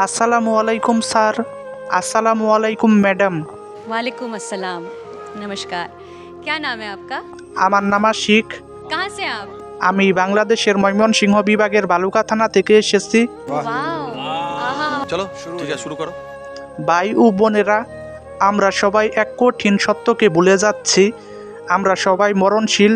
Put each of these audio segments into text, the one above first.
আসসালামু আলাইকুম স্যার আসসালামু আলাইকুম ম্যাডাম वालेकुम अस्सलाम नमस्कार क्या नाम है आपका আমার নাম আশিক कहाँ से हैं आप আমি বাংলাদেশের ময়মনসিংহ বিভাগের বালুকা থানা থেকে এসেছি वाओ आहा চলো ঠিক আছে শুরু করো ভাই ও বোনেরা আমরা সবাই এক কঠিন সত্যকে ভুলে যাচ্ছি আমরা সবাই মরণশীল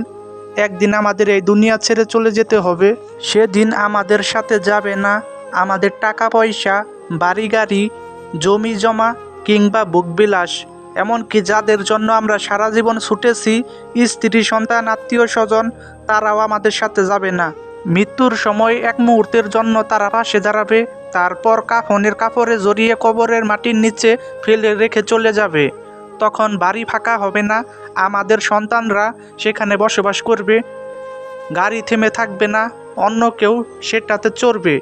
একদিন আমাদের এই দুনিয়া ছেড়ে চলে যেতে হবে সেদিন আমাদের সাথে যাবে না আমাদের টাকা পয়সা বাড়ি গাড়ি জমি জমা কিংবা বুকবিলাস, এমনকি যাদের জন্য আমরা সারা জীবন ছুটেছি, স্ত্রী, সন্তান আত্মীয় স্বজন তারাও আমাদের সাথে যাবে না। মৃত্যুর সময় এক মুহূর্তের জন্য তারা পাশে দাঁড়াবে, তারপর কাফনের কাপড়ে জড়িয়ে কবরের মাটির নিচে ফেলে রেখে চলে যাবে। তখন বাড়ি ফাঁকা হবে না, আমাদের সন্তানরা সেখানে বসবাস করবে। গাড়ি থেমে থাকবে না, অন্য কেউ সেটাতে চড়বে।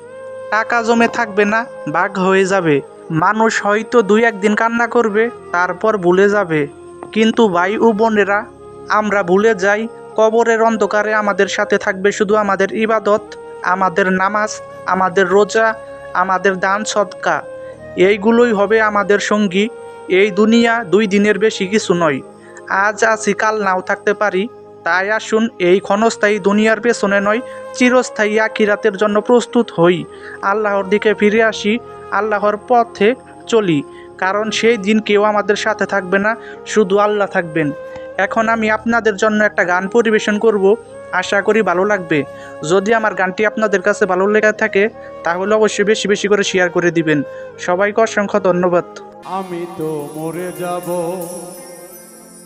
টাকা জমে থাকবে না, বাঘ হয়ে যাবে। মানুষ হয়তো দুই একদিন কান্না করবে, তারপর ভুলে যাবে। কিন্তু ভাই ও বোনেরা, আমরা ভুলে যাই, কবরের অন্ধকারে আমাদের সাথে থাকবে শুধু আমাদের ইবাদত, আমাদের নামাজ, আমাদের রোজা, আমাদের দান সদকা। এইগুলোই হবে আমাদের সঙ্গী। এই দুনিয়া দুই দিনের বেশি কিছু নয়। আজ আছি, কাল নাও থাকতে পারি। তাই আসুন এই ক্ষণস্থায়ী দুনিয়ার পেছনে নয়, চিরস্থায়ী আখিরাতের জন্য প্রস্তুত হই। আল্লাহর দিকে ফিরে আসি, আল্লাহর পথে চলি, কারণ সেই দিন কেউ আমাদের সাথে থাকবে না, শুধু আল্লাহ থাকবেন। এখন আমি আপনাদের জন্য একটা গান পরিবেশন করব, আশা করি ভালো লাগবে। যদি আমার গানটি আপনাদের কাছে ভালো লেগে থাকে, তাহলে অবশ্যই বেশি বেশি করে শেয়ার করে দিবেন। সবাইকে অসংখ্য ধন্যবাদ। আমি তো মরে যাব।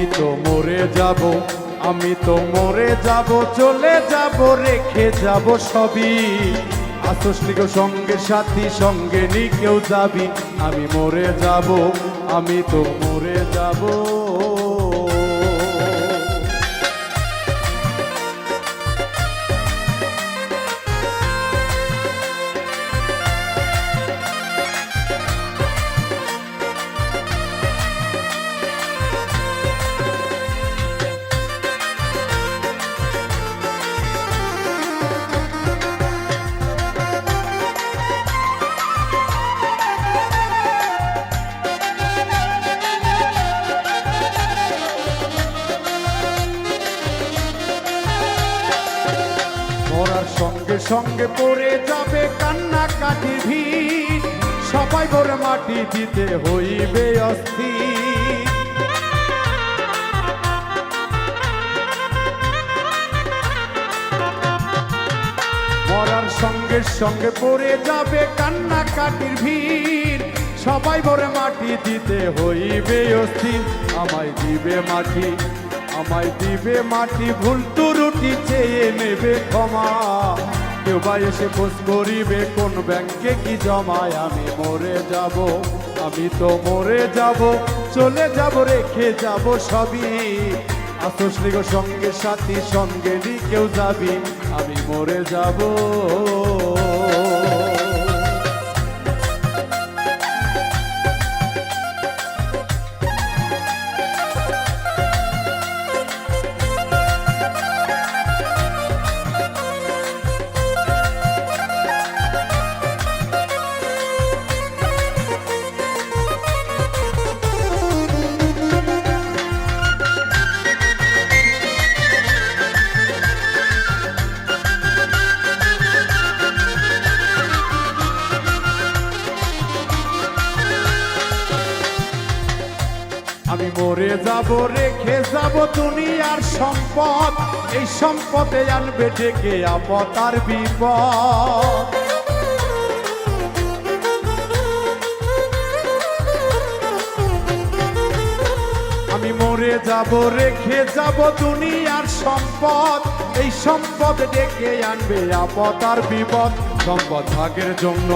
আমি তো মরে যাব, আমি তো মরে যাব, চলে যাব, রেখে যাব সবই। আসস সঙ্গে সাথী, সঙ্গে নি কেউ যাবি। আমি মরে যাব, আমি তো মরে যাব। সঙ্গে পড়ে যাবে কান্না কাটি ভিড়। সবাই ভরে মাটি দিতে হইবে অস্থির। মরার সঙ্গে সঙ্গে পড়ে যাবে কান্না কাটির ভিড়। সবাই ভরে মাটি দিতে হইবে অস্থির। আমায় দিবে মাটি, আমায় দিবে মাটি, ভুল তুরুটি চেয়ে নেবে ক্ষমা। কেউ বা এসে খোঁজ করিবে, কোন ব্যাংকে কি জমায়, আমি মরে যাব, আমি তো মরে যাব, চলে যাব, রেখে যাব সবই। আসস সঙ্গে সাথী, সঙ্গে নি কেউ যাবি, আমি মরে যাব। মরে যাব, রেখে যাব দুনিয়ার সম্পদ। এই সম্পদে আনবে ডেকে আপদ আর বিপদ। আমি মরে যাব, রেখে যাব দুনিয়ার সম্পদ। এই সম্পদ ডেকে আনবে আপদ আর বিপদ। সম্পদ ভাগের জন্য,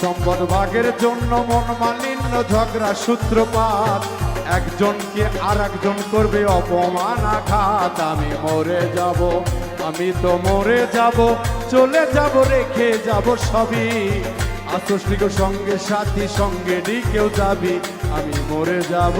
সম্পদ ভাগের জন্য মন মালিন্য ঝগড়া সূত্রপাত। একজনকে আর একজন করবে অপমান আঘাত। আমি মরে যাব, আমি তো মরে যাব, চলে যাব, রেখে যাব সবই। আত্মশ্রী সঙ্গে সাথী, সঙ্গে কেউ যাবি, আমি মরে যাব।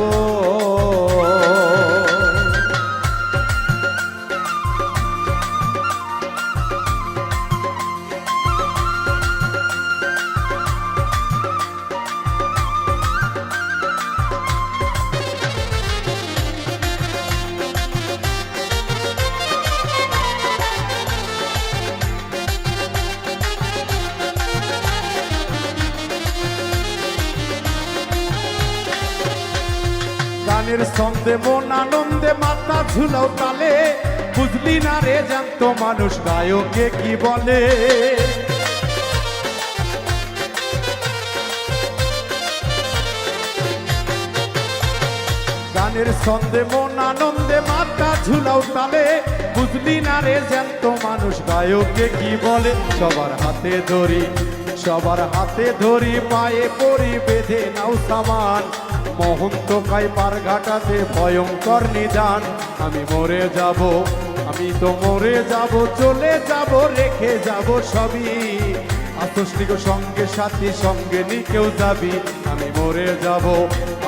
গানের ছন্দে মন আনন্দে মাথা ঝুলাও তালে। বুঝলি না রে জানত মানুষ, গায়কে কি বলে? গানের ছন্দে মন আনন্দে মাথা ঝুলাও তালে। বুঝলি না রে জ্যান্ত মানুষ, গায়কে কি বলে? সবার হাতে ধরি সবার হাতে ধরি পায়ে পরি বেঁধে নাও সামান মহন্ত কাই পার ঘাটাতে ভয়ঙ্কর নিদান। আমি মরে যাব, আমি তো মরে যাব, চলে যাব, রেখে যাব সবই। আসস্লিক সঙ্গে সাথী, সঙ্গে নি কেউ যাবি। আমি মরে যাব,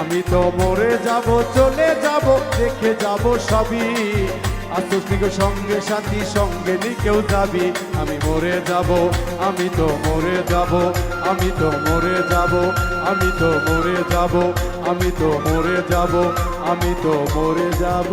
আমি তো মরে যাব, চলে যাব, রেখে যাব সবই। আসস্লিক সঙ্গে, সাথী সঙ্গে নি কেউ যাবি। আমি মরে যাব, আমি তো মরে যাব, আমি তো মরে যাব, আমি তো মরে যাব, আমি তো মরে যাব, আমি তো মরে যাব।